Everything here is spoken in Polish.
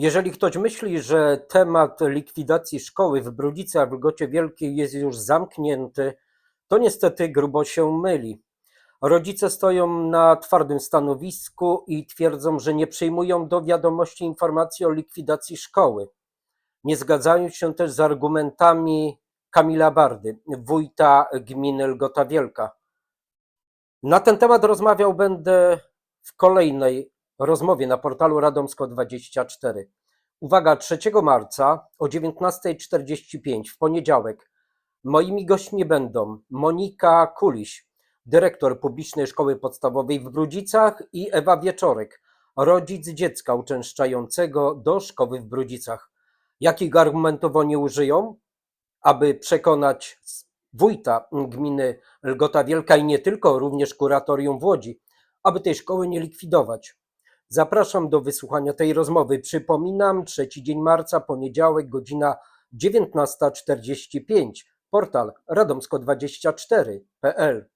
Jeżeli ktoś myśli, że temat likwidacji szkoły w Brudzicach w Lgocie Wielkiej jest już zamknięty, to niestety grubo się myli. Rodzice stoją na twardym stanowisku i twierdzą, że nie przyjmują do wiadomości informacji o likwidacji szkoły. Nie zgadzają się też z argumentami Kamila Bardy, wójta gminy Lgota Wielka. Na ten temat rozmawiał będę w kolejnej rozmowie na portalu Radomsko24. Uwaga, 3 marca o 19.45 w poniedziałek moimi gośćmi będą Monika Kuliś, dyrektor publicznej szkoły podstawowej w Brudzicach i Ewa Wieczorek, rodzic dziecka uczęszczającego do szkoły w Brudzicach. Jakich argumentów oni użyją, aby przekonać wójta gminy Lgota Wielka i nie tylko, również kuratorium w Łodzi, aby tej szkoły nie likwidować. Zapraszam do wysłuchania tej rozmowy. Przypominam, trzeci dzień marca, poniedziałek, godzina 19.45. Portal radomsko24.pl